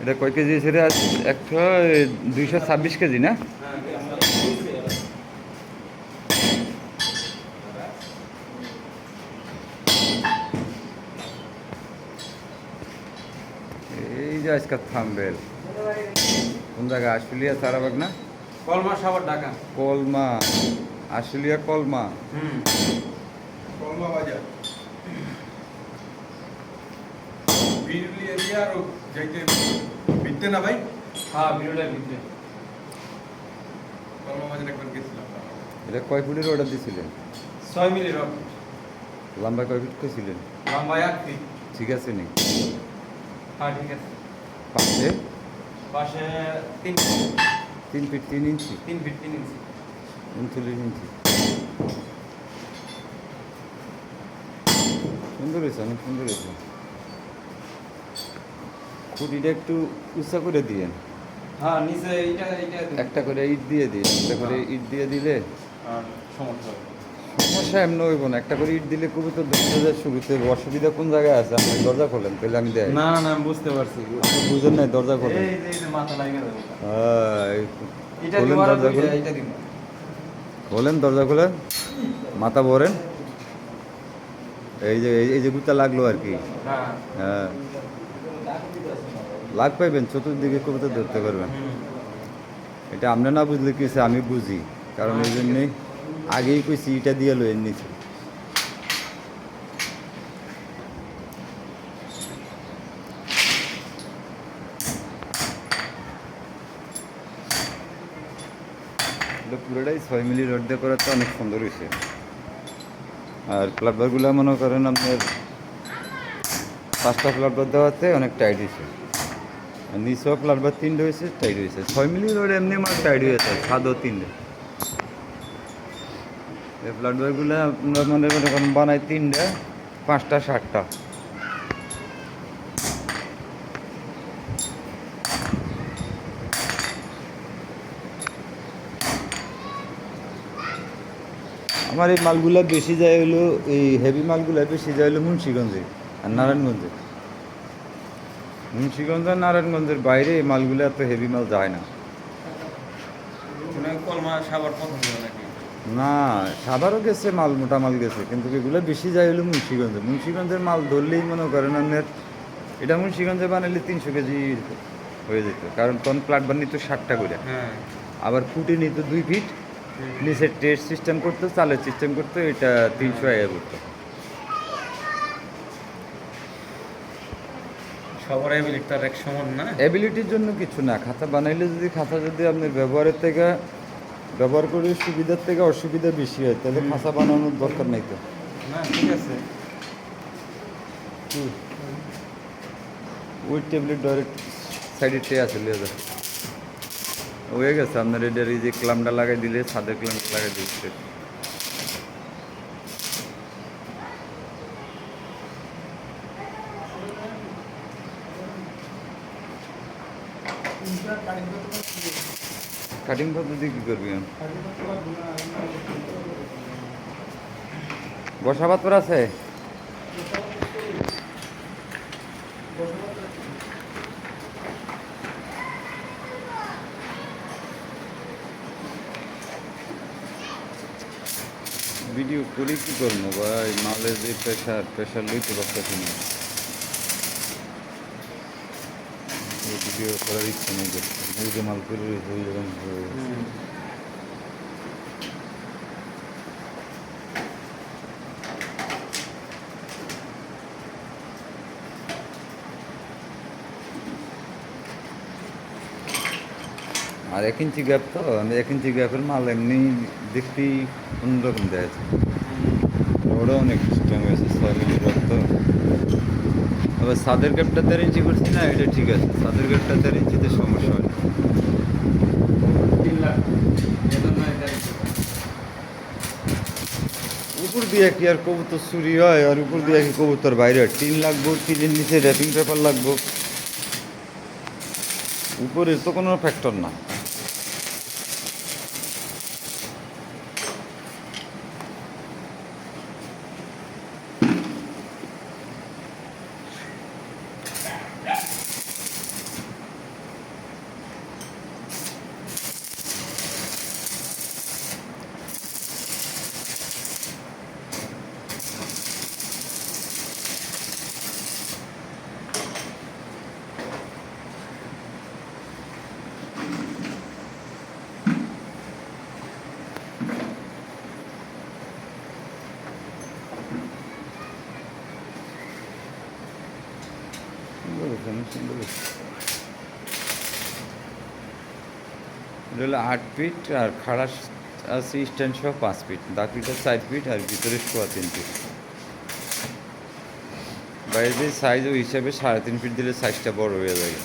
এটা কয় কেজি আজ একশো দুইশো ছাব্বিশ কেজি না? এই যে আজকাল থামবেল। কোন জায়গা? আশুলিয়া সারাবাগ না? কলমা সাবার ঢাকা। কলমা। আশুলিয়া কলমা। কলমা বাজার। হ্যাঁ এটা কয় ফুটের অর্ডার দিয়েছিলেন ছয় মিলি লম্বা কয় ফুট কইছিলেন? লম্বা এক ফিট ঠিক আছে নি। হ্যাঁ ঠিক আছে। পাশে? পাশে তিন তিন ফিট তিন ইঞ্চি? তিন ফিট তিন ইঞ্চি। উনচল্লিশ ইঞ্চি। সুন্দর হয়েছে অনেক সুন্দর হয়েছে। খুঁটিটা একটু উঁচা করে দিয়েন। হ্যাঁ নিচে এইটা এইটা একটা করে ইট দিয়ে দিন একটা করে ইট দিয়ে দিলে সমস্যা সমস্যা এমন হইব না একটা করে ইট দিলে খুবই তো দেখতে যায় সুবিধা অসুবিধা কোন জায়গায় আছে? আপনি দরজা খোলেন তাহলে আমি দেয় না না আমি বুঝতে পারছি। বুঝেন নাই দরজা খোলেন। এই যে মাথা লাগে হ্যাঁ, এটা দরজা খোলেন। এটা খোলেন দরজা খোলেন মাথা ভরেন। এই যে এই- এই যে গুতা লাগল আর কি। হ্যাঁ। হ্যাঁ। লাগ পাইবেন, চতুর্দিকে কবিতা ধরতে পারবেন। এটা আমরা না বুঝলে কি আমি বুঝি। কারণ এই জন্যই আগেই কইছি এটা দিয়ে লইয়ের নিচে পুরোটাই ছয় মিলি রোড দিয়ে করা তো অনেক সুন্দর হয়েছে আর প্লাটবারগুলো মনে করেন আপনার পাঁচটা প্লাটবার দেওয়াতে অনেক টাইট হয়েছে নিচেও প্লাটবার তিনটে হয়েছে টাইট হয়েছে। ছয় মিলি রোড এমনি আমার টাইট হয়েছে সাদও তিনটে। এই প্লাটবারগুলো আপনার মনে করেন বানায় তিনটে, পাঁচটা ষাটটা আমার এই মালগুলা বেশি যায় হলো, এই হেভি মালগুলা বেশি যায় হলো মুন্সিগঞ্জে আর নারায়ণগঞ্জে। মুন্সিগঞ্জ আর নারায়ণগঞ্জের বাইরে এই মালগুলো এত হেভি মাল যায় না। মানে না সাভারও গেছে মাল মোটা মাল গেছে কিন্তু এগুলো বেশি যায় হলো মুন্সিগঞ্জে। মুন্সিগঞ্জের মাল ধরলেই মনে করেন আপনার এটা মুন্সিগঞ্জে বানালে তিনশো কেজি হয়ে যেত কারণ তখন প্লাটবার নিত ষাটটা করে। হ্যাঁ। আবার ফুটে নিত দুই ফিট নিচে টেস্ট সিস্টেম করতো চালের সিস্টেম করতো এটা তিনশো আয়া করতো। সবার এবিলিটি তার এক সমান না। অ্যাবিলিটির জন্য কিছু না। খাতা বানাইলে যদি খাতা যদি আপনার ব্যবহারের থেকে ব্যবহার করে সুবিধার থেকে অসুবিধা বেশি হয় তাহলে। খাতা বানানোর দরকার নাই তো। না ঠিক আছে। ওই ট্যাবলেট ডাইরেক্ট সাইডে ট্রে আছে লিয়ে যাবে। হয়ে গেছে আপনার এটার এই যে ক্লামটা লাগাই দিলে ছাদের ক্লামটা লাগাই দিচ্ছে কাটিং পদ্ধতি কি করবি? বসা পাত্র আছে ভিডিও করে কি করব ভাই মালের যে প্রেশার প্রেশার লইতে পারতেছি না এই ভিডিও করার ইচ্ছে নেই ওই যে মাল করে রয়েছে ওই রকম। আর এক ইঞ্চি গ্যাপ তো এক ইঞ্চি গ্যাপের মাল এমনি দেখতেই অন্যরকম যাচ্ছে ওটা অনেক স্ট্রং হয়েছে ছয় তো আবার সাদের গ্যাপটা দেড় ইঞ্চি করছি না এটা ঠিক আছে। সাদের গ্যাপটা দেড় ইঞ্চিতে সমস্যা হয়। উপর দিয়ে কি আর কবুতর চুরি হয় আর উপর দিয়ে কি কবুতর বাইরে হয়? টিন লাগবো টিনের নিচে র্যাপিং পেপার লাগবো? উপরে তো কোনো ফ্যাক্টর না এটা হলো আট ফিট আর খাড়া আছে স্ট্যান্ড সহ পাঁচ ফিট বাকিটা চার ফিট আর ভিতরে শোয়া তিন ফিট বাইরে সাইজ ওই হিসাবে সাড়ে তিন ফিট দিলে সাইজটা বড় হয়ে যায়